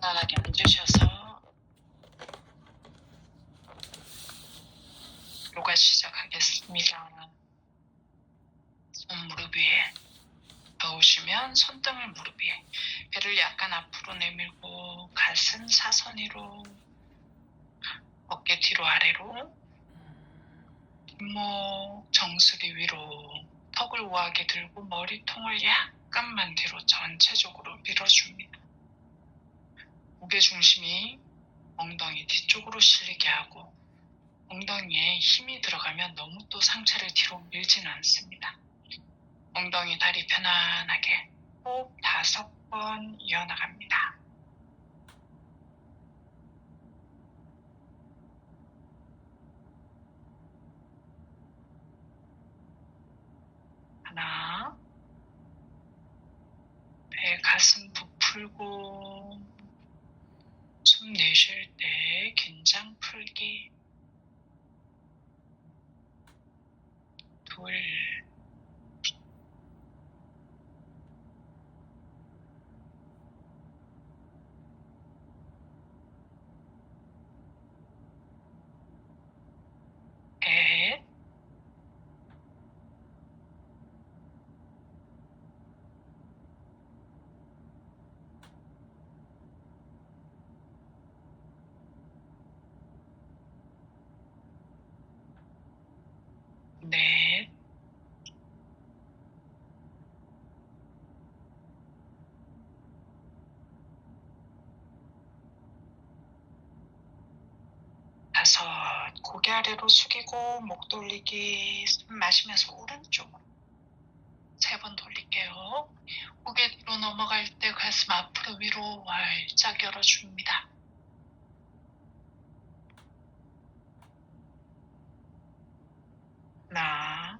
편안하게 앉으셔서 요가 시작하겠습니다. 손 무릎 위에 더우시면 손등을 무릎 위에 배를 약간 앞으로 내밀고 가슴 사선 위로 어깨 뒤로 아래로 뒷목 정수리 위로 턱을 우아하게 들고 머리통을 약간만 뒤로 전체적으로 밀어줍니다. 무게 중심이 엉덩이 뒤쪽으로 실리게 하고 엉덩이에 힘이 들어가면 너무 또 상체를 뒤로 밀지는 않습니다. 엉덩이 다리 편안하게 호흡 다섯 번 이어나갑니다. 하나, 배 가슴 부풀고 숨 내쉴 때 긴장 풀기. 둘, 셋, 넷, 다섯, 고개 아래로 숙이고 목 돌리기, 숨 마시면서 오른쪽으로 세 번 돌릴게요. 고개 뒤로 넘어갈 때 가슴 앞으로 위로 활짝 열어줍니다. 하나,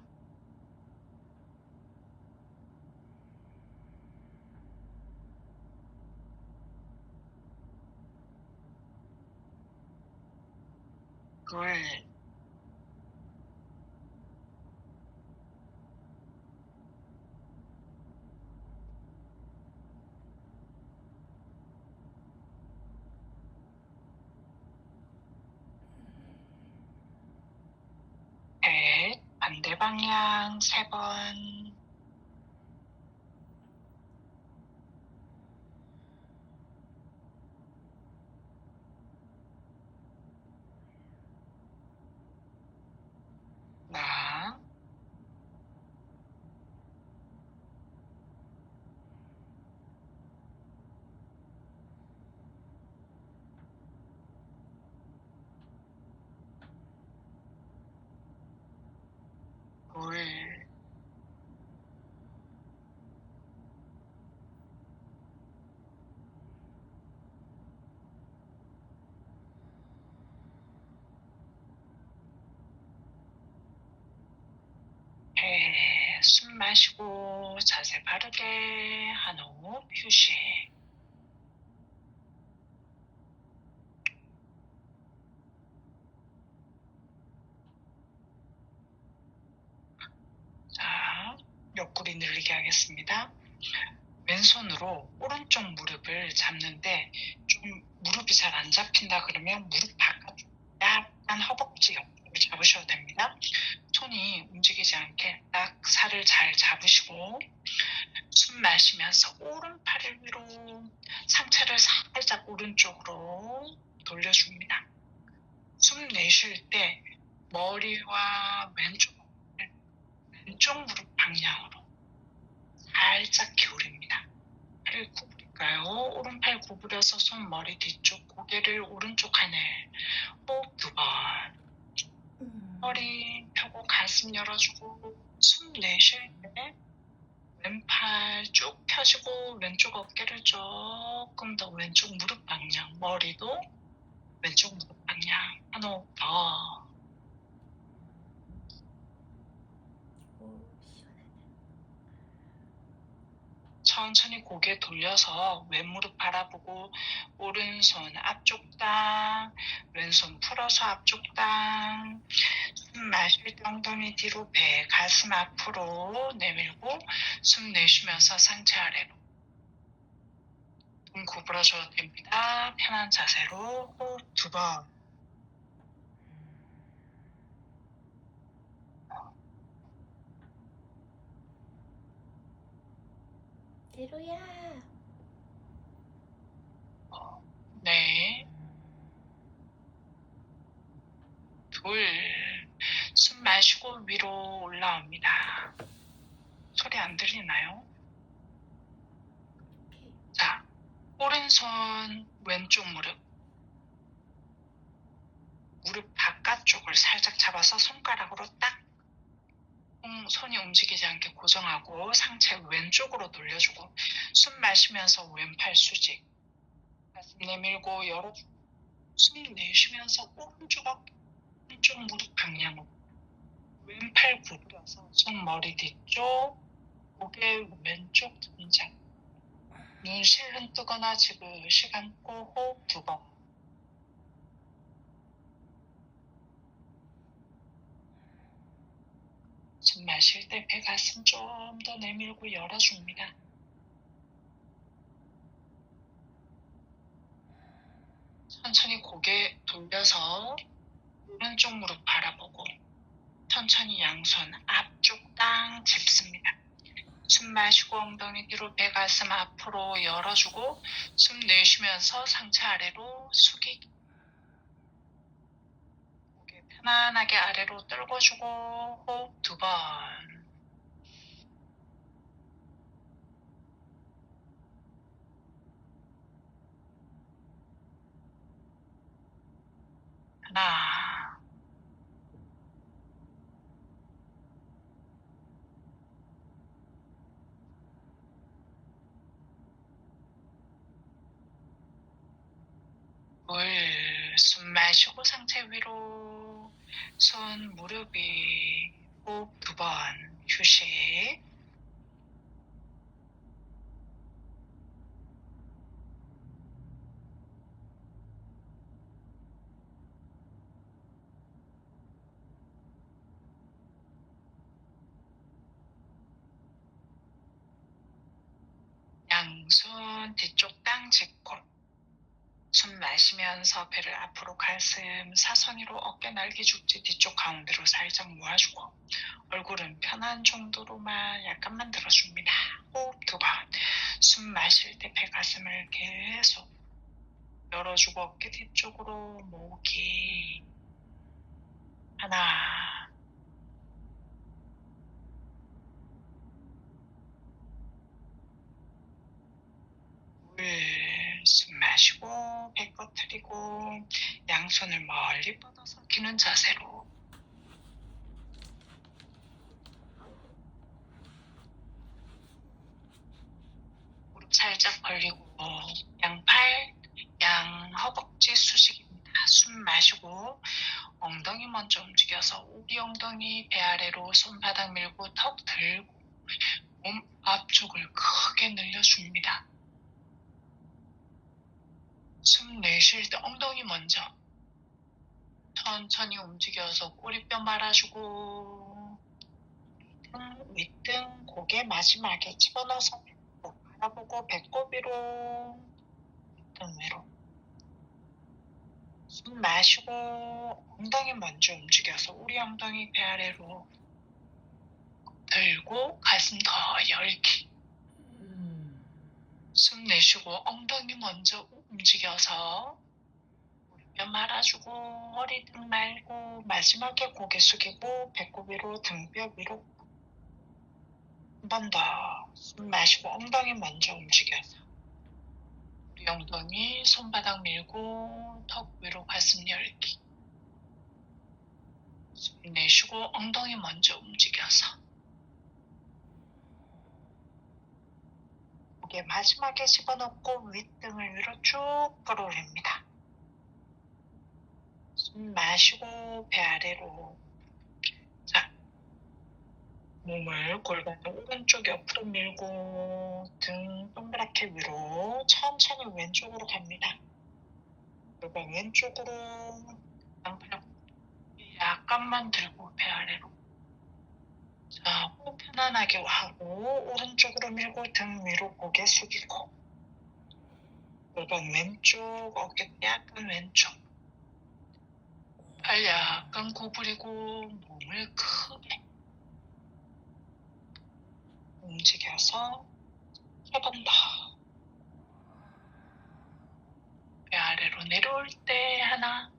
둘, 셋, 반대 방향 세 번, 하나, 둘, 네, 숨 자세 바르게 한 호흡 휴식. 자, 옆구리 늘리게 하겠습니다. 왼손으로 오른쪽 무릎을 잡는데 좀 무릎이 잘 안 잡힌다 그러면 무릎 바깥 약간 허벅지 옆으로 잡으셔도 됩니다. 손이 움직이지 않게 딱 살을 잘 잡으시고 숨 마시면서 오른팔을 위로 상체를 살짝 오른쪽으로 돌려줍니다. 숨 내쉴 때 머리와 왼쪽 왼쪽 무릎 방향으로 살짝 기울입니다. 팔을 구부릴까요? 오른팔 구부려서 손 머리 뒤쪽 고개를 오른쪽 하늘 호흡 두 번. 머리 펴고 가슴 열어주고 숨 내쉴 때 왼팔 쭉 펴지고 왼쪽 어깨를 조금 더 왼쪽 무릎 방향 머리도 왼쪽 무릎 방향 한 호흡 더 천천히 고개 돌려서 왼무릎 바라보고 오른손 앞쪽 땅, 왼손 풀어서 앞쪽 땅, 숨 마실 때 엉덩이 뒤로 배, 가슴 앞으로 내밀고 숨 내쉬면서 상체 아래로. 등 구부러져도 됩니다. 편한 자세로 호흡 두 번. 대로야. 네. 둘. 숨 마시고 위로 올라옵니다. 소리 안 들리나요? 자, 오른손 왼쪽 무릎. 무릎 바깥쪽을 살짝 잡아서 손가락으로 딱 음, 손이 움직이지 않게 고정하고 상체 왼쪽으로 돌려주고 숨 마시면서 왼팔 수직 가슴 내밀고 열어주고 숨 내쉬면서 오른쪽 오른쪽 무릎 방향으로 왼팔 구부려서 손머리 뒤쪽 고개 왼쪽 등장 눈 실눈 뜨거나 지그시 감고 호흡 두 번. 숨 마실 때 배 가슴 좀 더 내밀고 열어줍니다. 천천히 고개 돌려서 오른쪽 무릎 바라보고 천천히 양손 앞쪽 땅 짚습니다. 숨 마시고 엉덩이 뒤로 배 가슴 앞으로 열어주고 숨 내쉬면서 상체 아래로 숙이기 편안하게 아래로 떨궈주고 호흡 두 번. 하나 물, 숨 마시고 상체 위로, 손, 무릎 위, 호흡 두 번, 휴식. 양손 뒤쪽 마시면서 배를 앞으로 가슴 사선위로 어깨 날개 죽지 뒤쪽 가운데로 살짝 모아주고 얼굴은 편한 정도로만 약간만 들어줍니다. 호흡 두 번. 숨 마실 때 배 가슴을 계속 열어주고 어깨 뒤쪽으로 모으기. 하나. 물, 숨 마시고 배 꺼트리고 양손을 멀리 뻗어서 기는 자세로 무릎 살짝 벌리고 양팔, 양 허벅지 수직입니다. 숨 마시고 엉덩이 먼저 움직여서 우리 엉덩이 배 아래로 손바닥 밀고 턱 들고 몸 앞쪽을 크게 늘려줍니다. 숨 내쉴 때 엉덩이 먼저 천천히 움직여서 꼬리뼈 말아주고 등, 윗등, 고개 마지막에 집어넣어서 바라보고 배꼽 위로 윗등 위로 숨 마시고 엉덩이 먼저 움직여서 우리 엉덩이 배 아래로 들고 가슴 더 열기 숨 내쉬고 엉덩이 먼저 움직여서 뼈 말아주고 허리 등 말고 마지막에 고개 숙이고 배꼽 위로 등뼈 위로 한 번 더 숨 마시고 엉덩이 먼저 움직여서 우리 엉덩이 손바닥 밀고 턱 위로 가슴 열기. 숨 내쉬고 엉덩이 먼저 움직여서 고개 마지막에 집어넣고 윗등을 위로 쭉 끌어올립니다. 숨 마시고 배 아래로 자 몸을 골반 오른쪽 옆으로 밀고 등 동그랗게 위로 천천히 왼쪽으로 갑니다. 골반 왼쪽으로 양팔 약간만 들고 배 아래로 자, 호흡 편안하게 하고 오른쪽으로 밀고 등 위로 고개 숙이고 골반 왼쪽, 어깨 약간 왼쪽. 발 약간 구부리고 몸을 크게 움직여서 더. 배 아래로 내려올 때 하나,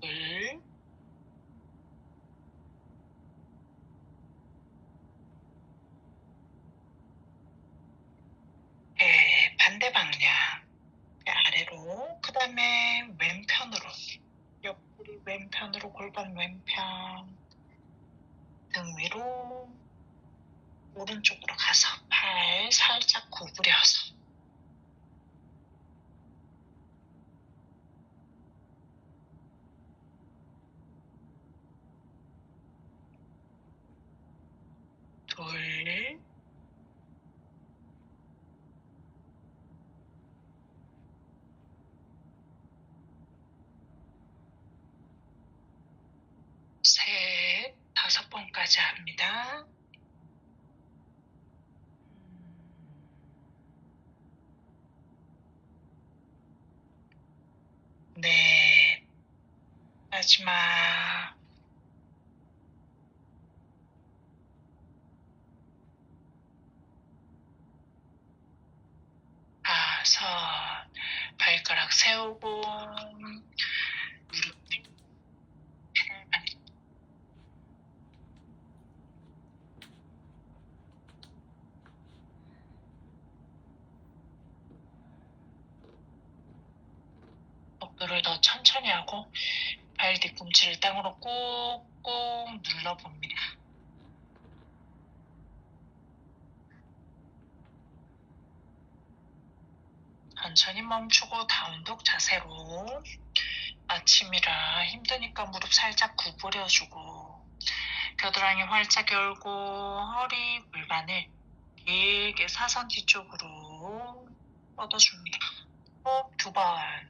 둘, 네, 반대 방향. 배 아래로, 그 다음에 왼편으로. 옆구리 왼편으로, 골반 왼편. 등 위로, 오른쪽으로 가서 발 살짝 구부려서. 둘, 셋, 다섯 번까지 합니다. 네, 마지막. 다섯, 발가락 세우고, 무릎 펴고, 팔 복부를 더 천천히 하고 발 땅으로 꾹꾹 눌러봅니다. 천천히 멈추고 다운독 자세로 아침이라 힘드니까 무릎 살짝 구부려주고 겨드랑이 활짝 열고 허리 골반을 길게 사선 뒤쪽으로 뻗어줍니다. 호흡 두 번.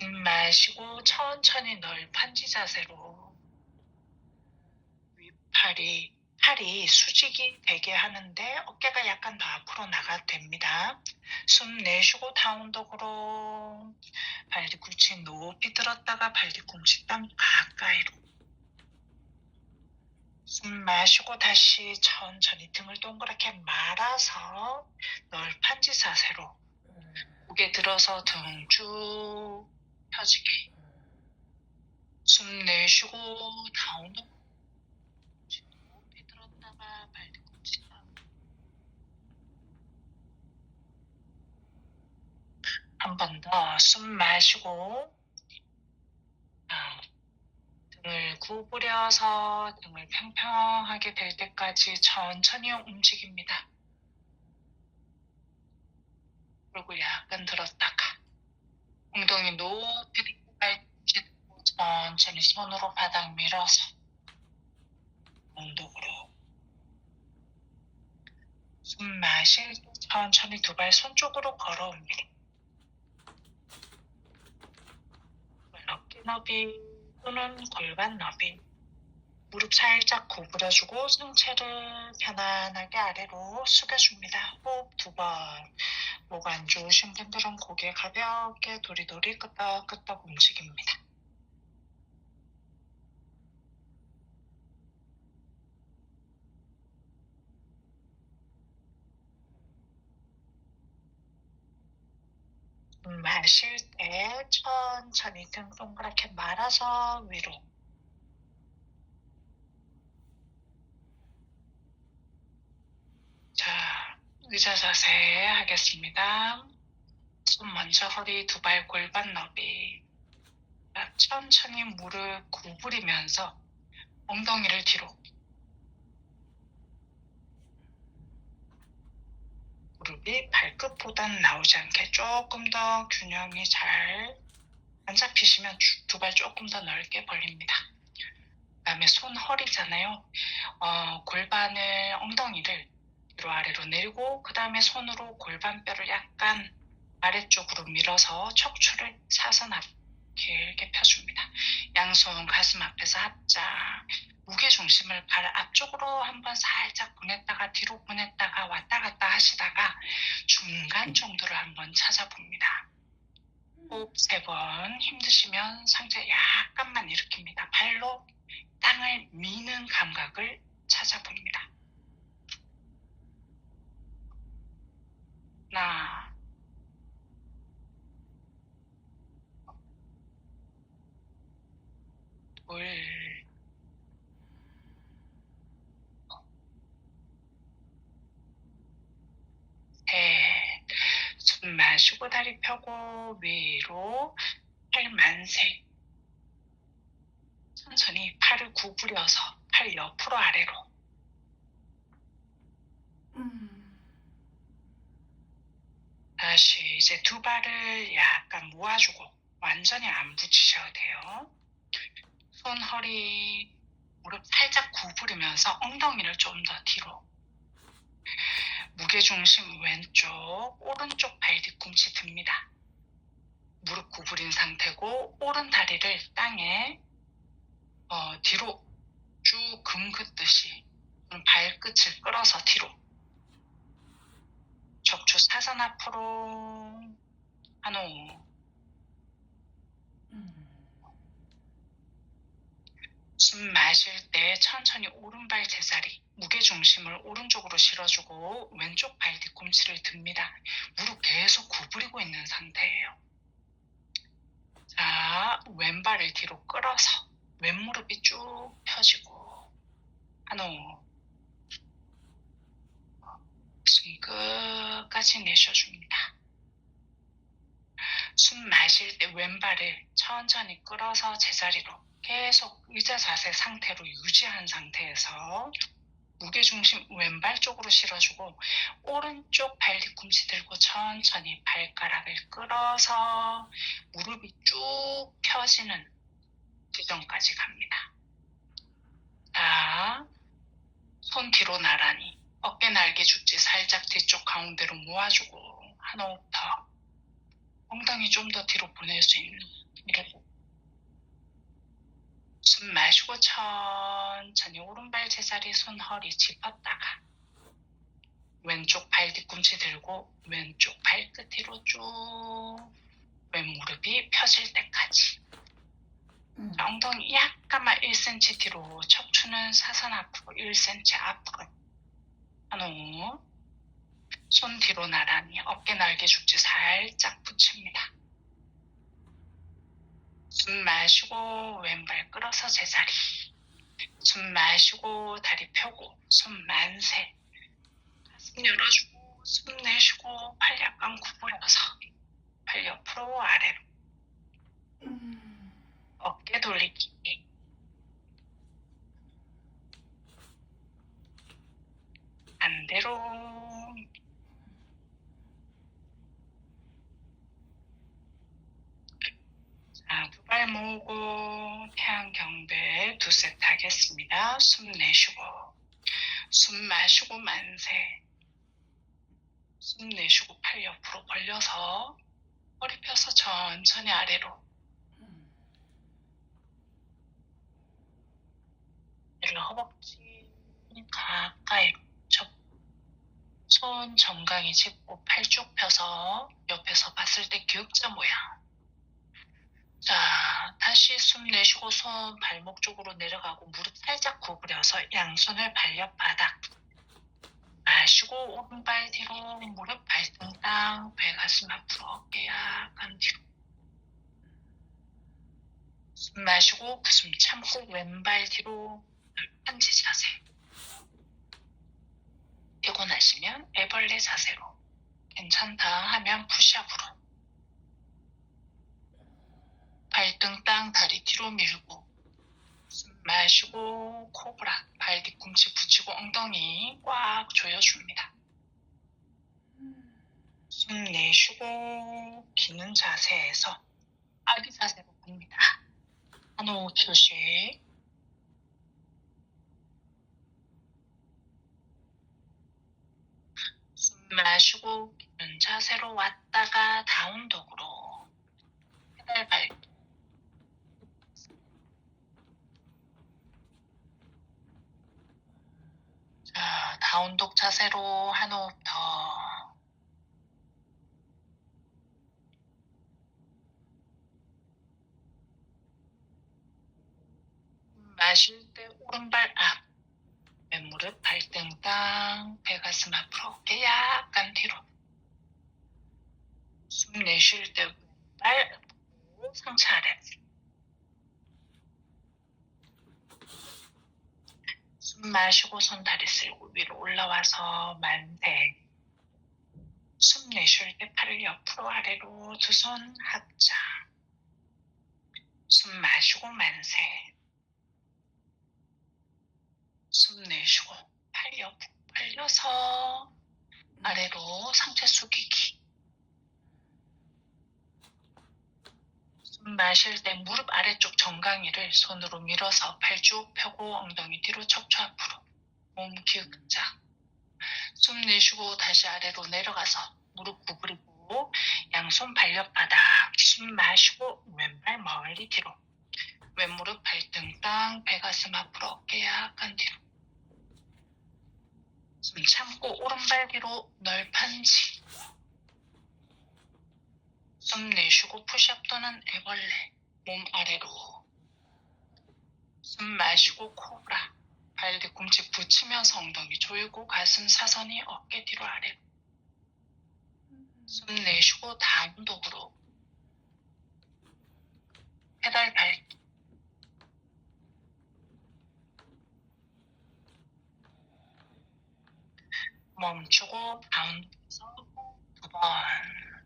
숨 마시고 천천히 널 판지 자세로. 윗팔이 팔이 수직이 되게 하는데 어깨가 약간 더 앞으로 나가도 됩니다. 숨 내쉬고 다운독으로. 발 뒤꿈치 높이 들었다가 발 뒤꿈치 땅 가까이로. 숨 마시고 다시 천천히 등을 동그랗게 말아서 널판지 자세로. 고개 들어서 등 쭉 펴지게 숨 내쉬고 다운독 높이 들었다가 발 뒤꿈치 한번 더 숨 마시고 아, 등을 구부려서 등을 평평하게 될 때까지 천천히 움직입니다. 그리고 약간 들었다가 엉덩이 높이 들고 천천히 손으로 바닥 밀어서 엉덩으로 숨 마실 때 천천히 두 발 손쪽으로 걸어옵니다. 어깨 너비 또는 골반 너비 무릎 살짝 구부려주고 상체를 편안하게 아래로 숙여줍니다. 호흡 두 번. 목 안 좋으신 분들은 고개 가볍게 도리도리 끄덕끄덕 움직입니다. 숨 마실 때 천천히 등 동그랗게 말아서 위로 자, 의자 자세 하겠습니다. 손 먼저 허리 두 발 골반 너비. 자, 천천히 무릎 구부리면서 엉덩이를 뒤로. 무릎이 발끝보단 나오지 않게 조금 더 균형이 잘 안 잡히시면 두 발 조금 더 넓게 벌립니다. 그 다음에 손 허리잖아요. 어, 골반을 엉덩이를 위로 아래로 내리고 그 다음에 손으로 골반뼈를 약간 아래쪽으로 밀어서 척추를 사선 앞 길게 펴줍니다. 양손 가슴 앞에서 합자 무게 중심을 발 앞쪽으로 한번 살짝 보냈다가 뒤로 보냈다가 왔다 갔다 하시다가 중간 정도를 한번 찾아봅니다. 호흡 세 번 힘드시면 상체 약간만 일으킵니다. 발로 땅을 미는 감각을 찾아봅니다. 하나, 둘, 셋. 숨 마시고 다리 펴고 위로 팔 만세. 천천히 팔을 구부려서 팔 옆으로 아래로. 다시 이제 두 발을 약간 모아주고 완전히 안 붙이셔도 돼요. 손, 허리, 무릎 살짝 구부리면서 엉덩이를 좀 더 뒤로. 무게중심 왼쪽, 오른쪽 발 뒤꿈치 듭니다. 무릎 구부린 상태고 오른 다리를 땅에 어, 뒤로 쭉 금긋듯이 발끝을 끌어서 뒤로 척추 사선 앞으로 한 호 숨 마실 때 천천히 오른발 제자리 무게 중심을 오른쪽으로 실어주고 왼쪽 발 뒤꿈치를 듭니다. 무릎 계속 구부리고 있는 상태예요. 자, 왼발을 뒤로 끌어서 왼무릎이 쭉 펴지고 한호 숨 끝까지 내쉬어줍니다. 숨 마실 때 왼발을 천천히 끌어서 제자리로 계속 의자 자세 상태로 유지한 상태에서 무게중심 왼발 쪽으로 실어주고 오른쪽 발 뒤꿈치 들고 천천히 발가락을 끌어서 무릎이 쭉 펴지는 지점까지 갑니다. 자, 손 뒤로 나란히 어깨 날개 죽지 살짝 뒤쪽 가운데로 모아주고 한 호흡 더 엉덩이 좀 더 뒤로 보낼 수 있는 이렇게 숨 마시고 천천히 오른발 제자리 손 허리 짚었다가 왼쪽 발 뒤꿈치 들고 왼쪽 발끝 뒤로 쭉 왼무릎이 펴질 때까지. 자, 엉덩이 약간만 1cm 뒤로 척추는 사선 앞으로 1cm 앞으로. 한 호 손 뒤로 나란히 어깨 날개 죽지 살짝 붙입니다. 숨 마시고 왼발 끌어서 제자리. 숨 마시고 다리 펴고 손 만세. 가슴 열어주고 숨 내쉬고 팔 약간 구부려서 팔 옆으로 아래로 어깨 돌리기. 반대로 자, 두 발 모으고 태양 경배 두 세트 하겠습니다. 숨 내쉬고. 숨 마시고 만세. 숨 내쉬고 팔 옆으로 벌려서 허리 펴서 천천히 아래로. 허벅지 가까이 접- 손 정강이 짚고 팔 쭉 펴서 옆에서 봤을 때 기역자 모양 자, 다시 숨 내쉬고 손 발목 쪽으로 내려가고 무릎 살짝 구부려서 양손을 발옆 바닥. 마시고 오른발 뒤로 무릎 발등 땅, 배 가슴 앞으로 어깨 약간 뒤로. 숨 마시고 숨 참고 왼발 뒤로 편지 자세. 피곤하시면 애벌레 자세로. 괜찮다 하면 푸시업으로. 발등 땅 다리 뒤로 밀고 숨 마시고 코브라 발 뒤꿈치 붙이고 엉덩이 꽉 조여줍니다. 숨 내쉬고 기는 자세에서 아기 자세로 갑니다. 한호 휴식. 숨 마시고 긴 자세로 왔다가 다운독으로 페달 밟 다운독 자세로 한 호흡 더. 마실 때 오른발 앞, 왼무릎 발등 땅, 배가슴 앞으로 어깨 약간 뒤로. 숨 내쉴 때 왼발 상체 아래. 숨 마시고 손 다리 쓸고 위로 올라와서 만세. 숨 내쉴 때 팔을 옆으로 아래로 두 손 합장. 숨 마시고 만세. 숨 내쉬고 팔 옆으로 벌려서 아래로 상체 숙이기. 마실 때 무릎 아래쪽 정강이를 손으로 밀어서 팔 쭉 펴고 엉덩이 뒤로 척추 앞으로 몸 기역자. 숨 내쉬고 다시 아래로 내려가서 무릎 구부리고 양손 발옆바닥 숨 마시고 왼발 멀리 뒤로. 왼무릎 발등 땅 배가슴 앞으로 어깨 약간 뒤로. 숨 참고 오른발 뒤로 널판지 숨 내쉬고 푸시업 또는 애벌레 몸 아래로 숨 마시고 코브라 발 뒤꿈치 붙이면서 엉덩이 조이고 가슴 사선이 어깨 뒤로 아래로 숨 내쉬고 다운독으로 페달 밟기 멈추고 다운독에서 두 번.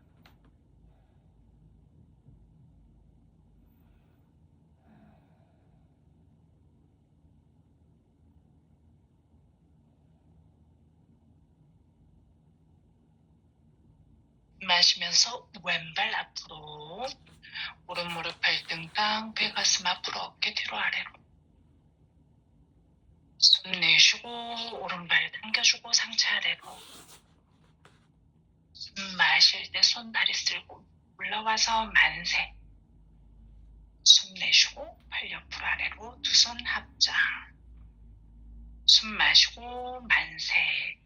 마시면서 왼발 앞으로 오른 무릎 발등 땅 배가슴 앞으로 어깨 뒤로 아래로. 숨 내쉬고 오른발 당겨주고 상체 아래로. 숨 마실 때 손 다리 쓸고 올라와서 만세. 숨 내쉬고 팔 옆으로 아래로 두 손 합장. 숨 마시고 만세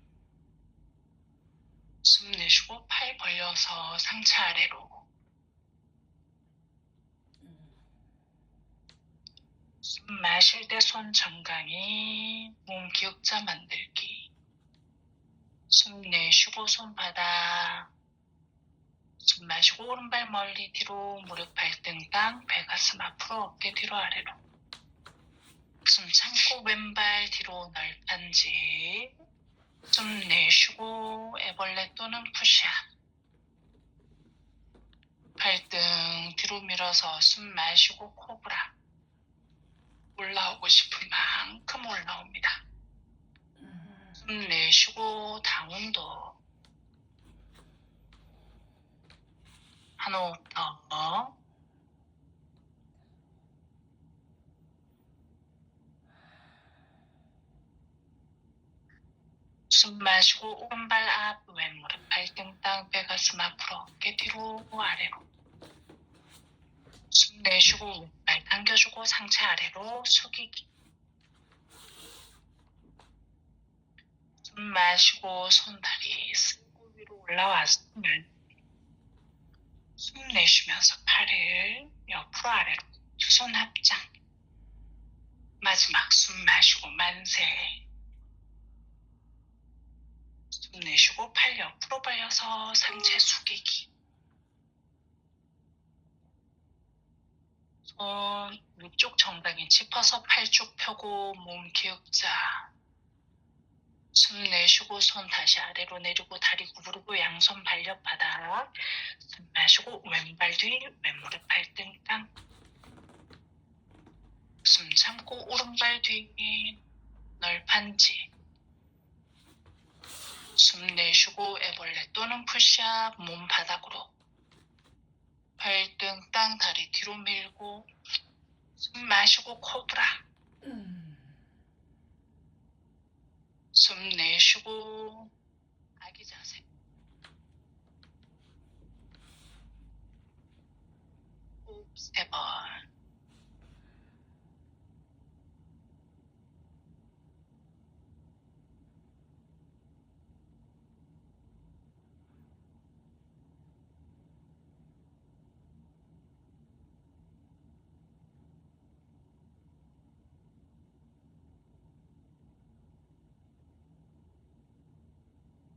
숨 내쉬고 팔 벌려서 상체 아래로. 숨 마실 때 손 정강이 몸 기역자 만들기. 숨 내쉬고 손바닥 숨 마시고 오른발 멀리 뒤로 무릎 발등 땅 배가슴 앞으로 어깨 뒤로 아래로. 숨 참고 왼발 뒤로 널판지 숨 내쉬고 애벌레 또는 푸시업 발등 뒤로 밀어서 숨 마시고 코브라. 올라오고 싶은 만큼 올라옵니다. 숨 내쉬고 다운도. 한 호흡 더 숨 마시고 오른발 앞 왼무릎 발등 땅 배가슴 앞으로 어깨 뒤로 아래로 숨 내쉬고 왼발 당겨주고 상체 아래로 숙이기. 숨 마시고 손다리 쓸고 위로 올라와서 숨 내쉬면서 팔을 옆으로 아래로 두 손 합장. 마지막 숨 마시고 만세. 숨 내쉬고 팔 옆으로 벌려서 상체 숙이기. 손 위쪽 정강이 짚어서 팔 쭉 펴고 몸 기역자. 숨 내쉬고 손 다시 아래로 내리고 다리 구부리고 양손 발옆 바닥. 숨 마시고 왼발 뒤 왼무릎 발등 땅. 숨 참고 오른발 뒤 널판지. 숨 내쉬고 애벌레 또는 푸시업 몸 바닥으로 발등 등, 땅, 다리 뒤로 밀고 숨 마시고 코브라. 숨 내쉬고 아기 자세. 호흡 세번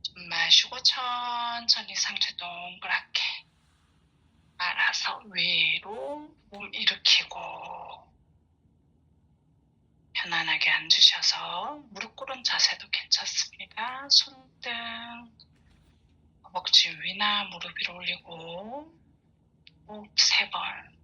숨 마시고 천천히 상체 동그랗게 알아서 위로 몸 일으키고 편안하게 앉으셔서 무릎 꿇은 자세도 괜찮습니다. 손등 허벅지 위나 무릎 위로 올리고 호흡 세번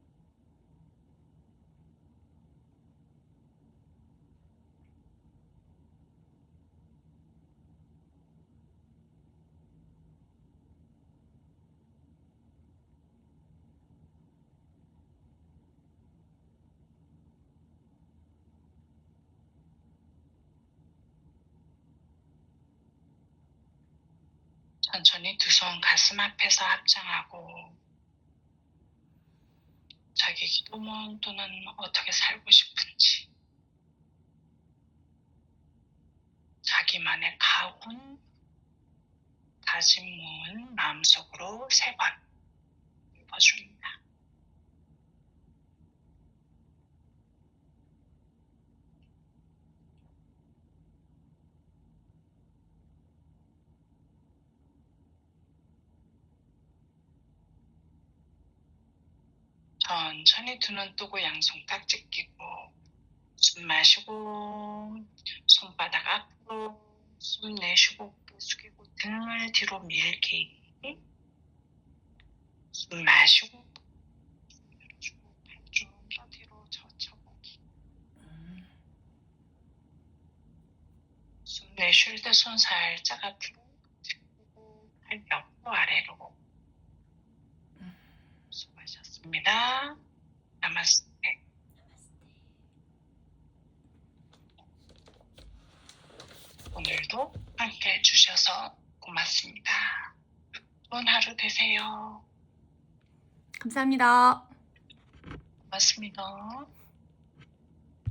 천천히 두 손 가슴 앞에서 합장하고 자기 기도문 또는 어떻게 살고 싶은지 자기만의 가훈 다짐문 마음속으로 세 번 읽어줍니다. 천천히 두 눈 뜨고 양손 깍지 끼고 숨 마시고 손바닥 앞으로 숨 내쉬고 숙이고 등을 뒤로 밀기 숨 마시고 숨 내려주고 발좀더 뒤로 젖혀보기. 숨 내쉴 때 손 살짝 앞으로 들고 발 옆으로 아래로. 수 고하셨습니다. 나마스테. 오늘도 함께 해주셔서 고맙습니다. 좋은 하루 되세요. 감사합니다. 고맙습니다.